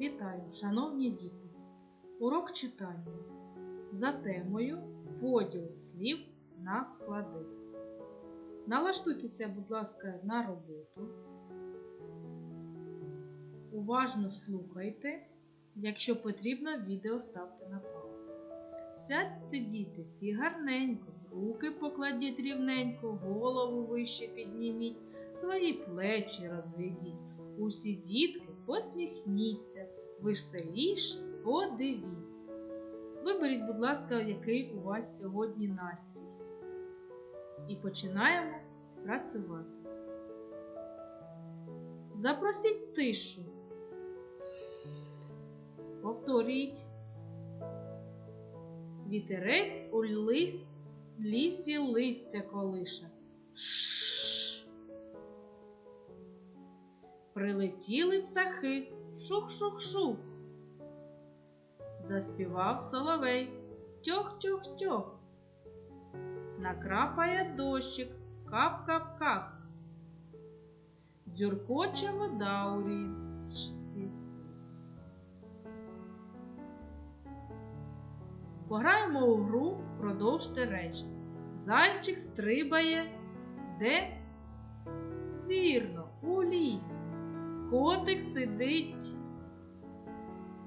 Вітаю, шановні діти! Урок читання за темою поділ слів на склади. Налаштуйтеся, будь ласка, на роботу. Уважно слухайте. Якщо потрібно, відео ставте на паузу. Сядьте, діти, всі гарненько, руки покладіть рівненько, голову вище підніміть, свої плечі розведіть. Усі дітки посміхніться, веселіше подивіться. Виберіть, будь ласка, який у вас сьогодні настрій. І починаємо працювати. Запросіть тишу. Повторіть. Вітерець у лис... лісі листя колише. Прилетіли птахи. Шух-шух-шух. Заспівав соловей. Тьох-тьох-тьох. Накрапає дощик. Кап-кап-кап. Дзюркоче вода у річці. Пограємо у гру продовжте речення. Зайчик стрибає де? Вірно, у лісі. Котик сидить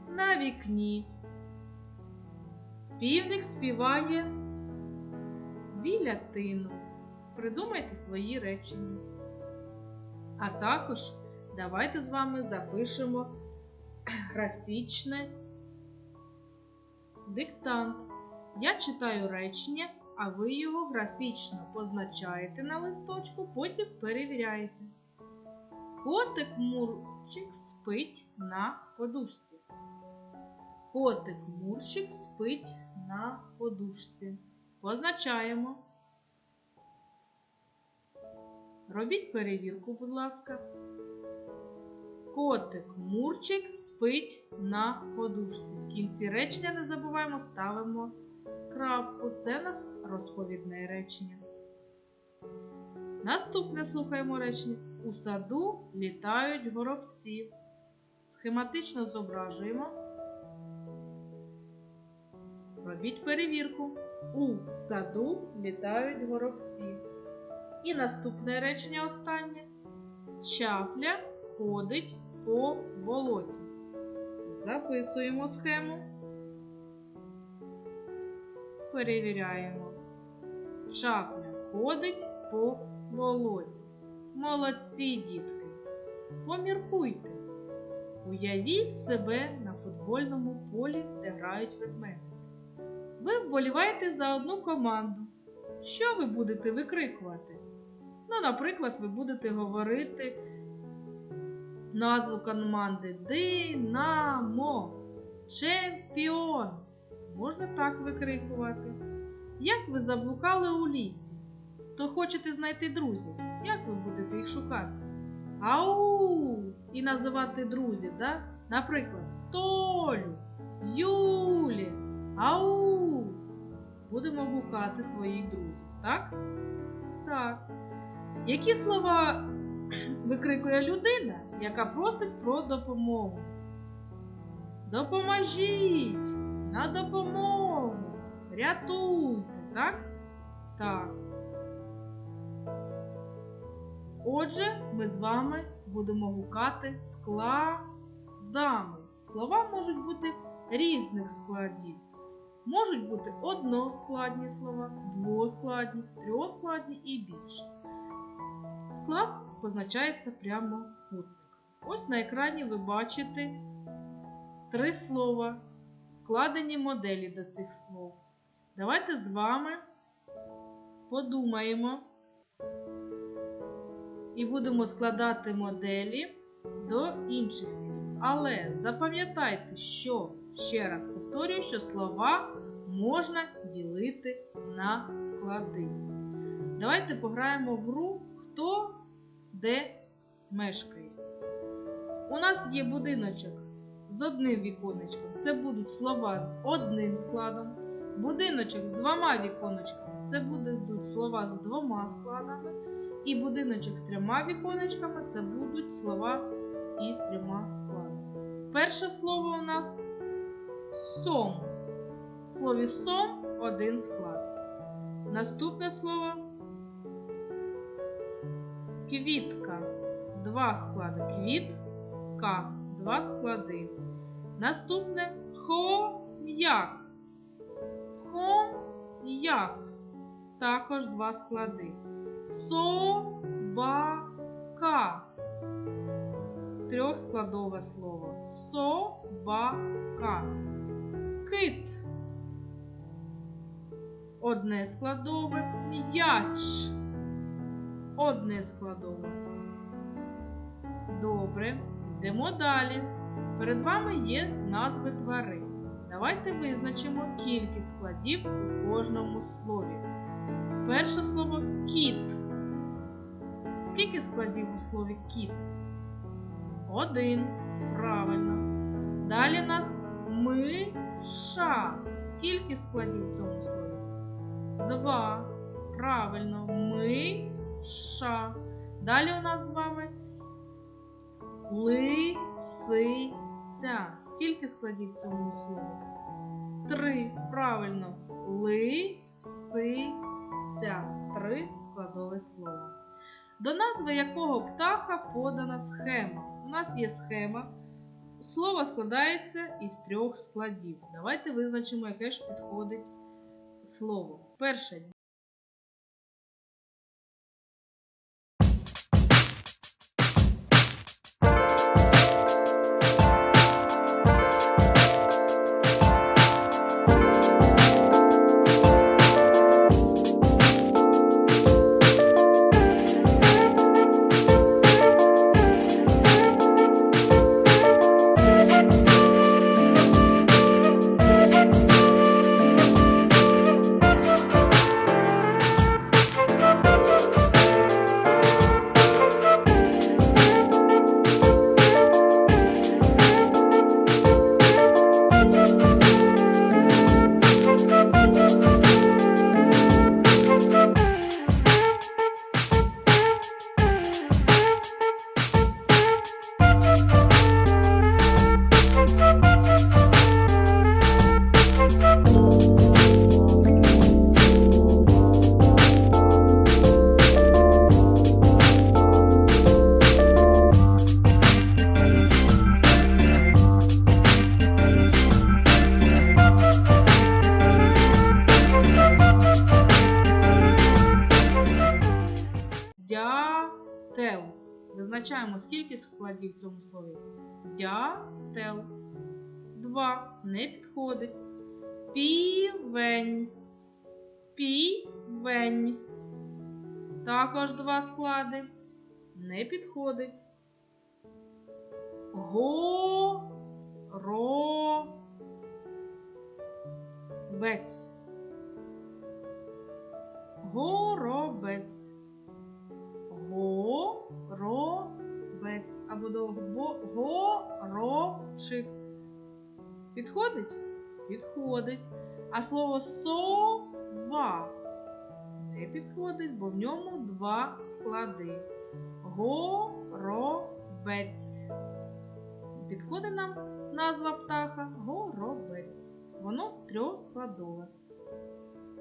на вікні. Півник співає біля тину. Придумайте свої речення. А також давайте з вами запишемо графічне диктант. Я читаю речення, а ви його графічно позначаєте на листочку, потім перевіряєте. Котик Мурчик спить на подушці. Котик Мурчик спить на подушці. Позначаємо. Робіть перевірку, будь ласка. Котик Мурчик спить на подушці. В кінці речення не забуваємо, ставимо крапку. Це у нас розповідне речення. Наступне слухаємо речення. У саду літають горобці. Схематично зображуємо. Робіть перевірку. У саду літають горобці. І наступне речення останнє. Чапля ходить по болоті. Записуємо схему. Перевіряємо. Чапля ходить по болоті. Молодці, дітки. Поміркуйте. Уявіть себе на футбольному полі, де грають ведмедики. Ви вболіваєте за одну команду. Що ви будете викрикувати? Ну, наприклад, ви будете говорити назву команди Динамо. Чемпіон. Можна так викрикувати. Як ви заблукали у лісі, то хочете знайти друзів. Як ви будете їх шукати? Ау! І називати друзів, да? наприклад, Толю, Юлі, Ау! Будемо гукати своїх друзів, так? Так. Які слова викрикує людина, яка просить про допомогу? Допоможіть! На допомогу! Рятуйте, так? Так. Отже, ми з вами будемо гукати складами. Слова можуть бути різних складів. Можуть бути односкладні слова, двоскладні, трьохскладні і більше. Склад позначається прямокутником. Ось на екрані ви бачите три слова, складені моделі до цих слов. Давайте з вами подумаємо і будемо складати моделі до інших слів. Але запам'ятайте, що, ще раз повторюю, що слова можна ділити на склади. Давайте пограємо в гру Хто де мешкає. У нас є будиночок з одним віконечком. Це будуть слова з одним складом. Будиночок з двома віконечками. Це будуть слова з двома складами. І будиночок з трьома віконечками це будуть слова із трьома складами. Перше слово у нас сом. В слові сом один склад. Наступне слово квітка. Два склади. Квітка. Два склади. Наступне хом'як. Хом'як. Також два склади. Собака. Трьохскладове слово. Собака. Кит. Одне складове. М'яч. Одне складове. Добре. Йдемо далі. Перед вами є назви тварин. Давайте визначимо кількість складів у кожному слові. Перше слово кіт. Скільки складів у слові кіт? Один. Правильно. Далі у нас миша. Скільки складів в цьому слові? Два. Правильно. Миша. Далі у нас з вами лисиця. Скільки складів в цьому слові? Три. Правильно. Лисиця. Три складове слово. До назви якого птаха подана схема? У нас є схема. Слово складається із трьох складів. Давайте визначимо, яке ж підходить слово. Перше Визначаємо, скільки складів в цьому слові. Дятел. Два. Не підходить. Півень. Півень. Також два склади. Не підходить. Горобець. Горобець. Горобець. Або довго горобчик. Підходить? Підходить. А слово сова не підходить, бо в ньому два склади. Горобець. Підходить нам назва птаха горобець. Воно трьохскладове.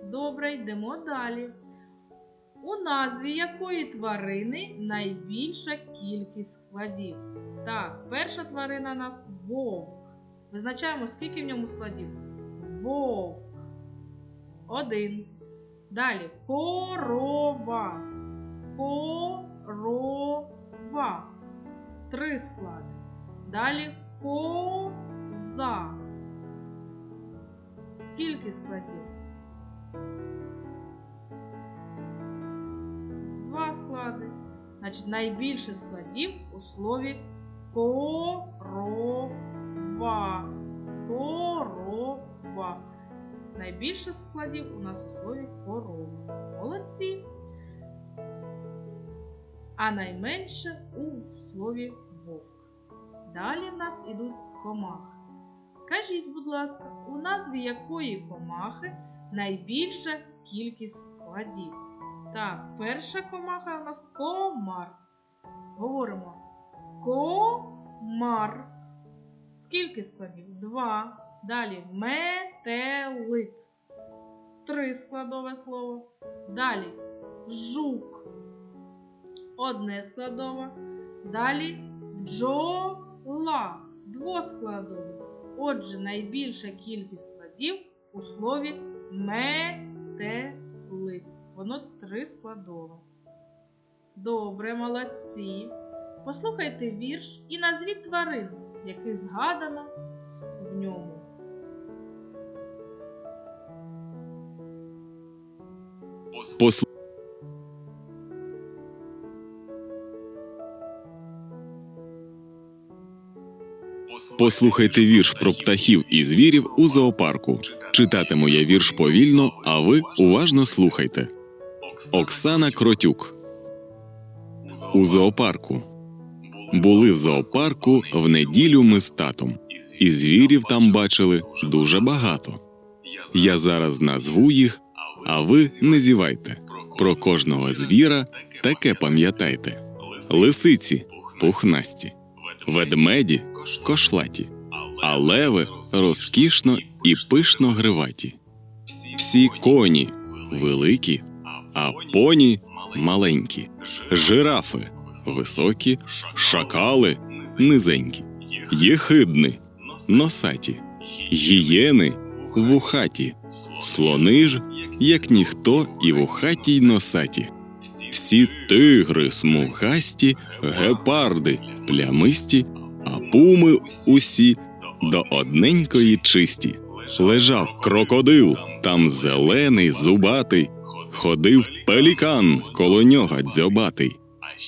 Добре, йдемо далі. У назві якої тварини найбільша кількість складів? Так, перша тварина у нас вовк. Визначаємо, скільки в ньому складів. Вовк. Один. Далі корова. Корова. Три склади. Далі коза. Скільки складів? Склади. Значить, найбільше складів у слові корова. Корова. Найбільше складів у нас у слові корова. Молодці. А найменше у слові вовк. Далі в нас ідуть комахи. Скажіть, будь ласка, у назві якої комахи найбільша кількість складів? Так, перша комаха у нас комар. Говоримо комар. Скільки складів? Два. Далі метелик. Три складове слово. Далі жук. Одне складове. Далі бджола. Двоскладове. Отже, найбільша кількість складів у слові метелик. Воно три складове. Добре, молодці. Послухайте вірш і назвіть тварин, яких згадано в ньому. Посл... Послухайте вірш про птахів і звірів у зоопарку. Читатиму я вірш повільно, а ви уважно слухайте. Оксана Кротюк. У зоопарку. Були в зоопарку в неділю ми з татом, і звірів там бачили дуже багато. Я зараз назву їх, а ви не зівайте. Про кожного звіра таке пам'ятайте: лисиці пухнасті, ведмеді кошлаті, а леви розкішно і пишно гриваті. Всі коні великі, а поні маленькі, жирафи високі, шакали низенькі, єхидни носаті, гієни вухаті, слони ж, як ніхто і вухаті й носаті. Всі тигри смугасті, гепарди плямисті, а пуми усі до одненької чисті. Лежав крокодил, там зелений, зубатий, ходив пелікан, коло нього дзьобатий.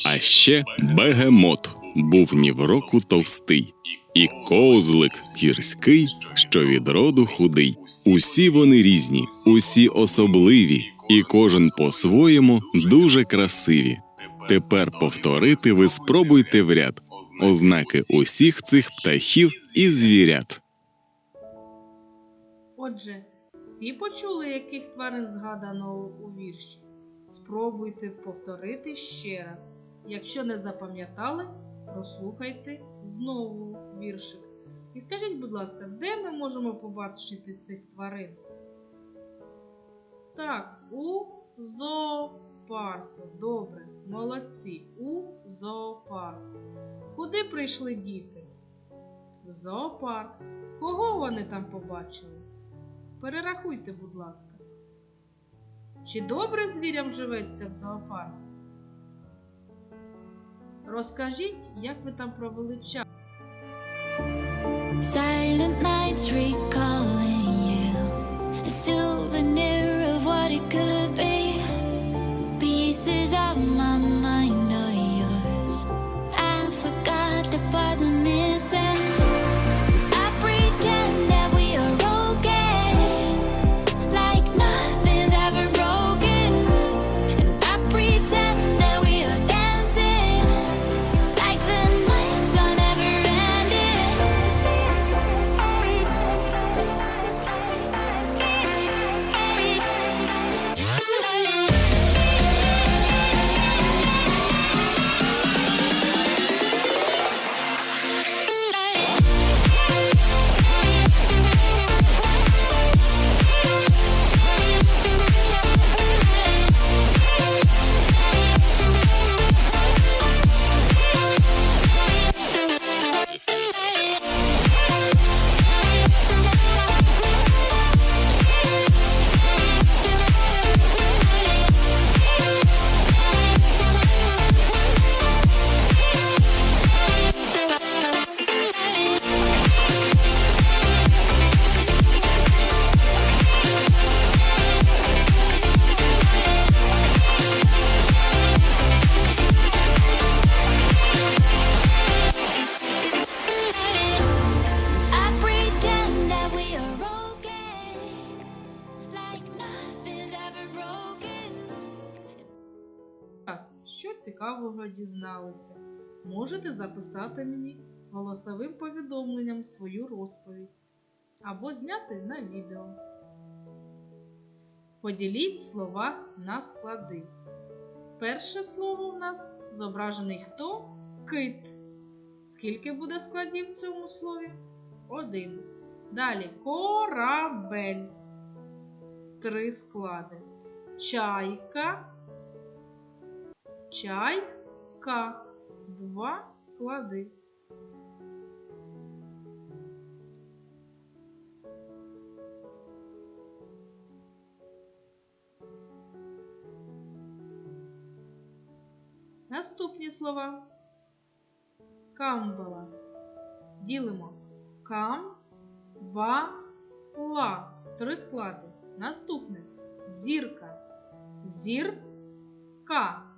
А ще бегемот був ні в року товстий, і козлик гірський, що від роду худий. Усі вони різні, усі особливі, і кожен по-своєму дуже красиві. Тепер повторити ви спробуйте в ряд ознаки усіх цих птахів і звірят. Отже, всі почули, яких тварин згадано у вірші. Спробуйте повторити ще раз. Якщо не запам'ятали, прослухайте знову віршик. І скажіть, будь ласка, де ми можемо побачити цих тварин? Так, у зоопарку. Добре, молодці. У зоопарку. Куди прийшли діти? В зоопарк. Кого вони там побачили? Перерахуйте, будь ласка. Чи добре звірям живеться в зоопарку? Розкажіть, як ви там провели час. Silent nights recalling Час, що цікавого дізналися, можете записати мені голосовим повідомленням свою розповідь або зняти на відео. Поділіть слова на склади. Перше слово у нас зображений хто? Кит. Скільки буде складів в цьому слові? Один. Далі корабель. Три склади. Чайка. Чайка. Два склади. Наступні слова. Камбала. Ділимо. Кам. Ба. Ла. Три склади. Наступне. Зірка. Зірка.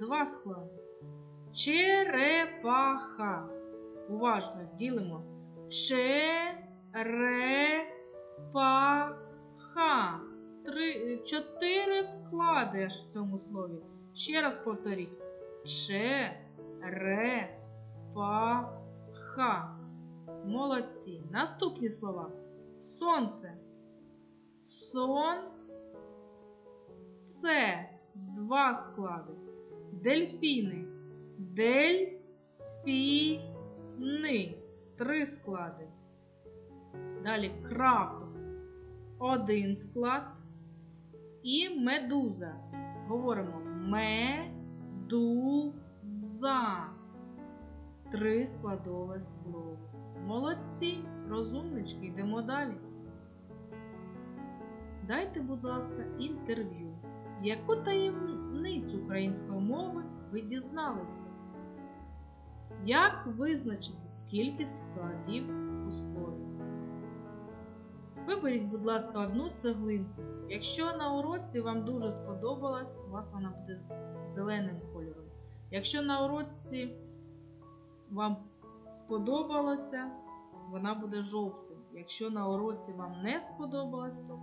Два склади. Черепаха. Уважно ділимо. Черепаха. Три, чотири склади аж в цьому слові. Ще раз повторіть. Черепаха. Молодці. Наступні слова. Сонце. Сон. Це. Два склади. Дельфіни. Дельфіни. Три склади. Далі краб. Один склад. І медуза. Говоримо медуза. Три складове слово. Молодці, розумнички, йдемо далі. Дайте, будь ласка, інтерв'ю. Яку таємницю української мови ви дізналися? Як визначити, скільки складів у слові? Виберіть, будь ласка, одну цеглинку. Якщо на уроці вам дуже сподобалась, у вас вона буде зеленим кольором. Якщо на уроці вам сподобалося, вона буде жовтим. Якщо на уроці вам не сподобалось, то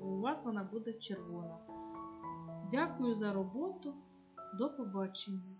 у вас вона буде червона. Дякую за роботу. До побачення!